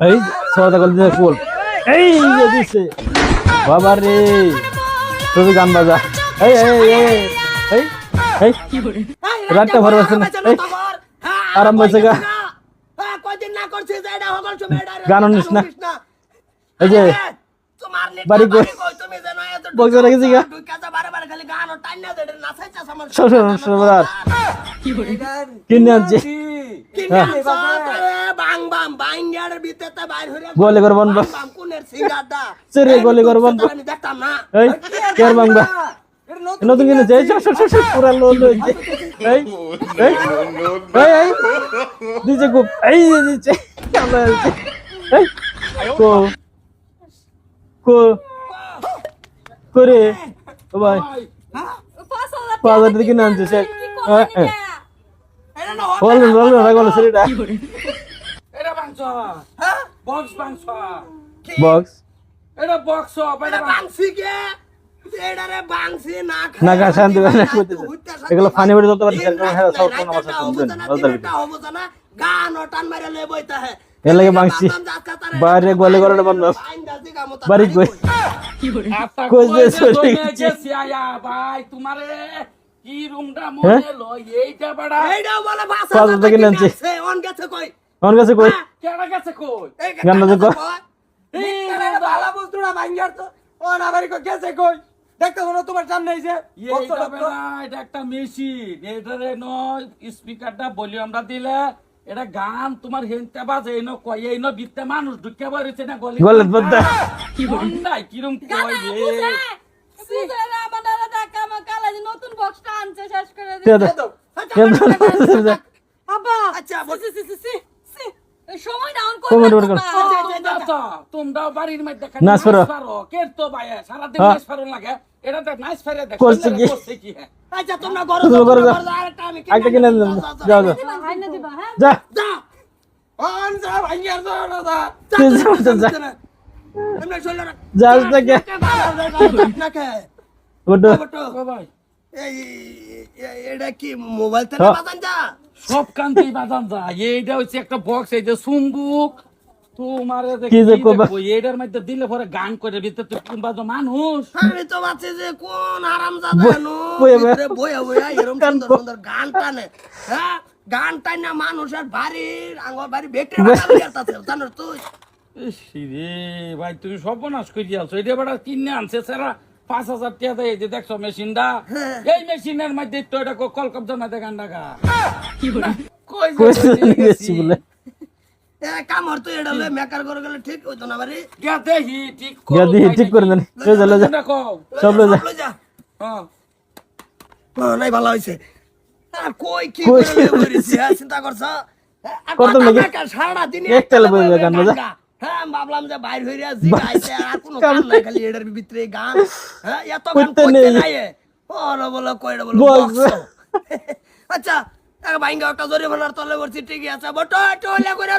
এই সদা গল দিয়ে এই যে দিছে বাবা রে তুমি গান বাজা এই এই এই এই এই রাতটা ভরে বসে না এই আরাম বসে গা গান শুনিস না? এই যে বাড়ি রেখেছি গা? সব সব সব রাত কিনে আনছি গলে করে বন্ধ সেরে গলে করে বন্ধ এই কেয়ার বাংবা নতুন কিনেছে এই সব সব সব সব পুরা লো লো এই এই এই এই এই দিছে খুব এই যে দিচ্ছে আমরা দিচ্ছে এই কো কো করে ও ভাই। পাঁচ হাজার কিনে আনছে সে। হ্যাঁ, হ্যাঁ। বলবেন বলবেন ভাই বলো? সেটা এটা মাংস বক্স মাংস বক্স। এটা বক্স এটা না না করতেছে এগুলো ফানি বেড়ে চলতে পারছে হ্যাঁ সব কোন আমার সাথে শুনবেন বলতে পারবি। এর লাগে মাংসি বাইরে গলে গলে বন্ধ। বাড়ি কই কই যে চলে গেছে। ভাই তোমারে কি রুমটা লো এইটা বাড়া। পাঁচ হাজার কিনে আনছি আমার কাছে কই? কই? গান কই? এই ভালো বস্তুটা ভাঙ্গার তো। ও না বাড়ি কো গেছে কই? দেখতে তোমার সামনে এসে এইটা এটা একটা মেশিন। এটারে ন স্পিকারটা ভলিউমটা দিলে এটা গান তোমার হেনতে বাজে এনো কই এনো বিতে মানুষ ঢুকে বেরিয়েছে না গলি গলে কিরম কই রে নতুন বক্সটা আনছে শেষ করে তে দিচ্ছে দে আব্বা আচ্ছা, সি, সি, সি, সি, সি। এই সময় ডাউন Comment করবে করে আব্বা। তোমরা তো তোমরাও বাড়ির মধ্যে খালি নাচ পারো। পারো কে তো ভাই সারাদিন হ্যাঁ। নাচ পারো লাগে এটা তো নাচ ফেরে দেখ করছে কি? করছে কি হ্যাঁ আচ্ছা তোমরা তুমি করো যাও। একটা কিনে দিলাম যাও যাও দিবা, হাই না হ্যাঁ? যা যা যা ভাঙ্গার যা না যা তুই যা, যা, যা। এমনি চলে না যা থেকে এটা কি মোবাইল থেকে হ্যাঁ। বাজান যা? সব কান্তি বাজান যা। এইটা হচ্ছে একটা বক্স এই যে চুম্বুক তোমারে কি যে করবা? এইটার মধ্যে দিলে পরে গান করে ভিতরে তো কোন বাজো মানুষ? আমি তো ভাবছি যে কোন আরাম যাবে নো? বইয়া বইয়া। ভিতরে বইয়া বইয়া এরকম গান সুন্দর সুন্দর গান টানে। হ্যাঁ গান টানে মানুষের বাড়ির আঙ্গর বাড়ি বেটে বাড়ি জানো তুই? ভাই তুমি সর্বনাশ করে এটা বেটা কিনে আনছে সারা পাঁচ হাজার টাকা দেয় যে দেখছ মেশিনটা? হ্যাঁ। এই মেশিনের মধ্যে তো এটা ঠিক হইতো না বাড়ি। গিয়া দেখি ঠিক গিয়া দিহি ঠিক করে দেন। লয়ে যা লয়ে যা। দেখো সব লয়ে যা। লয়ে যা। হ্যাঁ। নাই ভালো হইছে। আর কই কি কই? করে লয়ে বইরিছি, হ্যাঁ, চিন্তা করছ? সারা দিন একটা হ্যাঁ ভাবলাম যে বাইর হইরা জিগাইছে আর কোনো গান নাই খালি এটার ভিতরে গান। হ্যাঁ এত গান কইতে কইতে নাই। ওরা বলো কইরা বলো বক্স। বক্স। আচ্ছা একটা তলে ঠিকই আছে। বটো টলে করে?